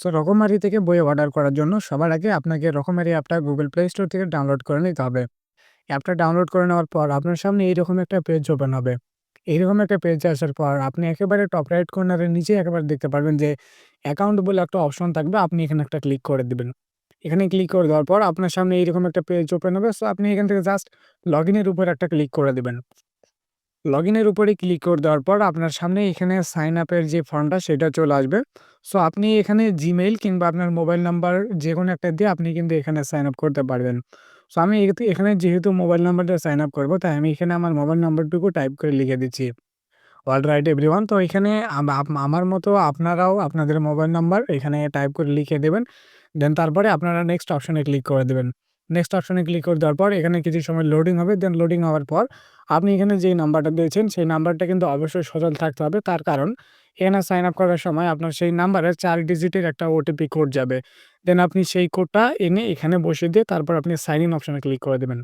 So রকমারি থেকে বই অর্ডার করার জন্য সবার আগে আপনাকে রকমারি অ্যাপটা গুগল প্লে স্টোর থেকে ডাউনলোড করে নিতে হবে। অ্যাপটা ডাউনলোড করে নেওয়ার পর আপনার সামনে এইরকম একটা পেজ ওপেন হবে। এইরকম একটা পেজে আসার পর আপনি একেবারে টপ রাইট কর্নারের নিচে একেবারে দেখতে পারবেন যে অ্যাকাউন্ট বলে একটা অপশন থাকবে, আপনি এখানে একটা ক্লিক করে দেবেন। এখানে ক্লিক করে দেওয়ার পর আপনার সামনে এইরকম একটা পেজ ওপেন হবে সো আপনি এখান থেকে জাস্ট লগ ইনের উপর একটা ক্লিক করে দেবেন। লগ ইনের উপরে ক্লিক করে দেওয়ার পর আপনার সামনে এখানে সাইন আপের যে ফর্মটা সেটা চলে আসবে। সো আপনি এখানে জিমেইল কিংবা আপনার মোবাইল নাম্বার যে কোনো একটা দিয়ে আপনি কিন্তু এখানে সাইন আপ করতে পারবেন। সো আমি এখানে যেহেতু মোবাইল নাম্বারটা সাইন আপ করব, তাই আমি এখানে আমার মোবাইল নাম্বারটুকু টাইপ করে লিখে দিচ্ছি। অল রাইট এভরিওয়ান তো এখানে আমার মতো আপনারাও আপনাদের মোবাইল নাম্বার এখানে টাইপ করে লিখে দেবেন। দেন তারপরে আপনারা নেক্সট অপশানে ক্লিক করে দেবেন। নেক্সট অপশনে ক্লিক করে দেওয়ার পর এখানে কিছু সময় লোডিং হবে দেন লোডিং হওয়ার পর আপনি এখানে যেই নাম্বারটা দিয়েছেন, সেই নাম্বারটা কিন্তু অবশ্যই সচল থাকতে হবে। তার কারণ এখানে সাইন আপ করার সময় আপনার সেই নাম্বারে চার ডিজিটের একটা ওটিপি কোড যাবে। দেন আপনি সেই কোডটা এনে এখানে বসে দিয়ে তারপর আপনি সাইন ইন অপশানে ক্লিক করে দেবেন।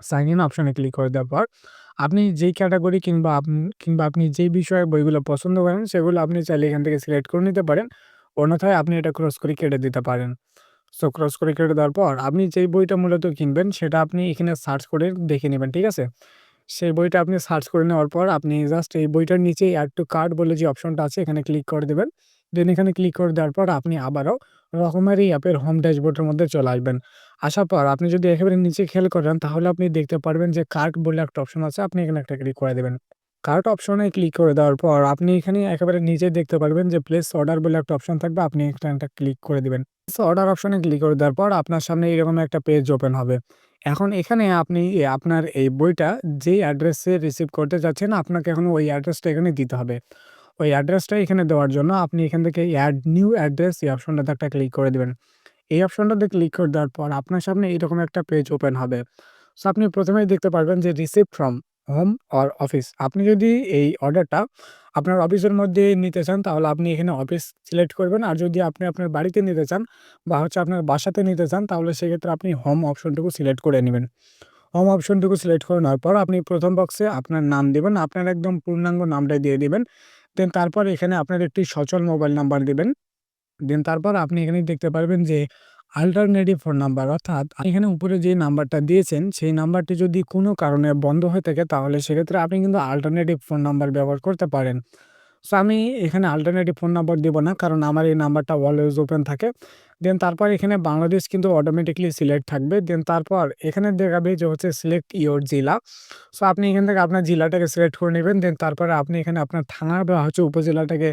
সাইন ইন অপশানে ক্লিক করে দেওয়ার পর আপনি যেই ক্যাটাগরি কিংবা কিংবা আপনি যেই বিষয়ে বইগুলো পছন্দ করেন, সেগুলো আপনি চাইলে এখান থেকে সিলেক্ট করে নিতে পারেন। অন্যথায় আপনি এটা ক্রস করে কেটে দিতে পারেন। সো ক্রস করে কেটে দেওয়ার পর আপনি যেই বইটা মূলত কিনবেন, সেটা আপনি এখানে সার্চ করে দেখে নেবেন, ঠিক আছে? সেই বইটা আপনি সার্চ করে নেওয়ার পর আপনি জাস্ট এই বইটার নিচে অ্যাড টু কার্ড বলে যে অপশনটা আছে, এখানে ক্লিক করে দেবেন। দেন এখানে ক্লিক করে দেওয়ার পর আপনি আবারও রকমের এই অ্যাপের হোম ড্যাশবোর্ডের মধ্যে চলে আসবেন। আসার পর আপনি যদি একেবারে নিচে খেয়াল করেন, তাহলে আপনি দেখতে পারবেন যে কার্ট বলে একটা অপশন আছে, আপনি এখানে একটা ক্লিক করে দেবেন। কার্ট অপশনে ক্লিক করে দেওয়ার পর আপনি এখানে একেবারে নিচে দেখতে পারবেন যে প্লেস অর্ডার বলে একটা অপশন থাকবে, আপনি এখানে ক্লিক করে দেবেন। অর্ডার অপশনে ক্লিক করে দেওয়ার পর আপনার সামনে এরকম একটা পেজ ওপেন হবে। এখন এখানে আপনি আপনার এই বইটা যেই অ্যাড্রেসে রিসিভ করতে চাচ্ছেন আপনাকে এখন ওই অ্যাড্রেসটা এখানে দিতে হবে। ওই অ্যাড্রেসটা এখানে দেওয়ার জন্য আপনি এখান থেকে অ্যাড নিউ অ্যাড্রেস এই অপশনটাতে একটা ক্লিক করে দেবেন। এই অপশনটাতে ক্লিক করে দেওয়ার পর আপনার সামনে এরকম একটা পেজ ওপেন হবে। সো আপনি প্রথমেই দেখতে পারবেন যে receive from home or office আপনি যদি এই অর্ডারটা আপনার অফিসের মধ্যে নিতে চান, তাহলে আপনি এখানে অফিস সিলেক্ট করবেন। আর যদি আপনি আপনার বাড়িতে নিতে চান বা হচ্ছে আপনার বাসাতে নিতে চান, তাহলে সেক্ষেত্রে আপনি হোম অপশনটুকু সিলেক্ট করে নেবেন। হোম অপশনটুকু সিলেক্ট করে নেওয়ার পর আপনি প্রথম বক্সে আপনার নাম দেবেন, আপনার একদম পূর্ণাঙ্গ নামটা দিয়ে দিবেন। দেন তারপর এখানে আপনার একটি সচল মোবাইল নাম্বার দিবেন। দেন তারপর আপনি এখানে দেখতে পারবেন যে আল্টারনেটিভ ফোন নাম্বার অর্থাৎ এখানে উপরে যে নাম্বারটা দিয়েছেন, সেই নাম্বারটি যদি কোনো কারণে বন্ধ হয়ে থাকে, তাহলে সেক্ষেত্রে আপনি কিন্তু আল্টারনেটিভ ফোন নাম্বার ব্যবহার করতে পারেন। সো আমি এখানে আল্টারনেটিভ ফোন নাম্বার দিব না, কারণ আমার এই নাম্বারটা অলওয়েজ ওপেন থাকে। দেন তারপর এখানে বাংলাদেশ কিন্তু অটোমেটিকলি সিলেক্ট থাকবে। দেন তারপর এখানে দেখাবে যে হচ্ছে সিলেক্ট ইয়োর জেলা। সো আপনি এখান থেকে আপনার জেলাটাকে সিলেক্ট করে নেবেন। দেন তারপরে আপনি এখানে আপনার থানা বা হচ্ছে উপজেলাটাকে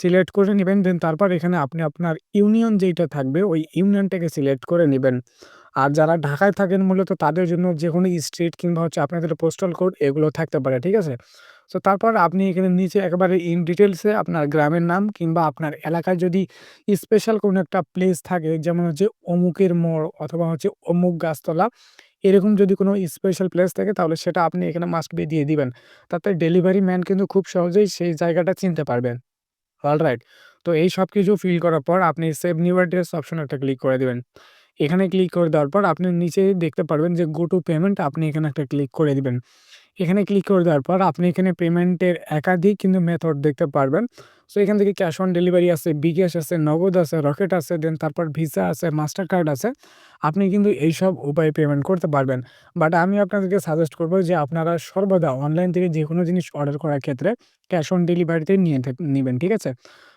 সিলেক্ট করে নেবেন। দেন তারপর এখানে আপনি আপনার ইউনিয়ন যেইটা থাকবে, ওই ইউনিয়নটাকে সিলেক্ট করে নেবেন। আর যারা ঢাকায় থাকেন মূলত তাদের জন্য যে কোনো স্ট্রিট কিংবা হচ্ছে আপনাদের পোস্টাল কোড এগুলো থাকতে পারে, ঠিক আছে? সো তারপর আপনি এখানে নিচে একেবারে ইন ডিটেলসে আপনার গ্রামের নাম কিংবা আপনার এলাকায় যদি স্পেশাল কোনো একটা প্লেস থাকে, যেমন হচ্ছে অমুকের মোড় অথবা হচ্ছে অমুক গাছতলা, এরকম যদি কোনো স্পেশাল প্লেস থাকে, তাহলে সেটা আপনি এখানে মাস্ট বি দিয়ে দিবেন। তাতে ডেলিভারি ম্যান কিন্তু খুব সহজেই সেই জায়গাটা চিনতে পারবেন। অল রাইট তো এই সব কিছু ফিল করার পর আপনি সেভ নিউ অ্যাড্রেস অপশন একটা ক্লিক করে দেবেন। এখানে ক্লিক করে দেওয়ার পর আপনি নিচে দেখতে পারবেন যে গো টু পেমেন্ট আপনি এখানে একটা ক্লিক করে দিবেন। এখানে ক্লিক করে দেওয়ার পর আপনি এখানে পেমেন্টের একাধিক কিন্তু মেথড দেখতে পারবেন। সো এখান থেকে ক্যাশ অন ডেলিভারি আছে বিকাশ আছে, নগদ আছে রকেট আছে দেন তারপর ভিসা আছে মাস্টার কার্ড আছে। আপনি কিন্তু এইসব উপায়ে পেমেন্ট করতে পারবেন। বাট আমি আপনাদেরকে সাজেস্ট করব যে আপনারা সর্বদা অনলাইন থেকে যে কোনো জিনিস অর্ডার করার ক্ষেত্রে ক্যাশ অন ডেলিভারিতে নিয়ে নেবেন, ঠিক আছে?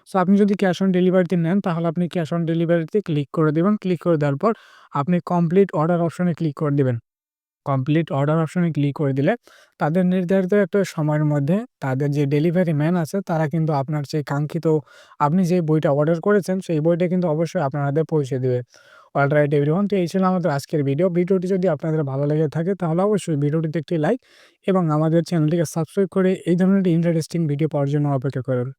সো আপনি যদি ক্যাশ অন ডেলিভারিতে নেন, তাহলে আপনি ক্যাশ অন ডেলিভারিতে ক্লিক করে দেবেন। ক্লিক করে দেওয়ার পর আপনি কমপ্লিট অর্ডার অপশনে ক্লিক করে দেবেন। কমপ্লিট অর্ডার অপশনে ক্লিক করে দিলে তাদের নির্ধারিত একটা সময়ের মধ্যে তাদের যে ডেলিভারি ম্যান আছে তারা কিন্তু আপনার সেই কাঙ্ক্ষিত আপনি যে বইটা অর্ডার করেছেন সেই বইটা কিন্তু অবশ্যই আপনাদের পৌঁছে দেবে। অলরাইট এভরিওয়ান তো এই ছিল আমাদের আজকের ভিডিও ভিডিওটি যদি আপনাদের ভালো লেগে থাকে তাহলে অবশ্যই ভিডিওটিতে একটি লাইক এবং আমাদের চ্যানেলটিকে সাবস্ক্রাইব করে এই ধরনের ইন্টারেস্টিং ভিডিও পাওয়ার জন্য অপেক্ষা করুন।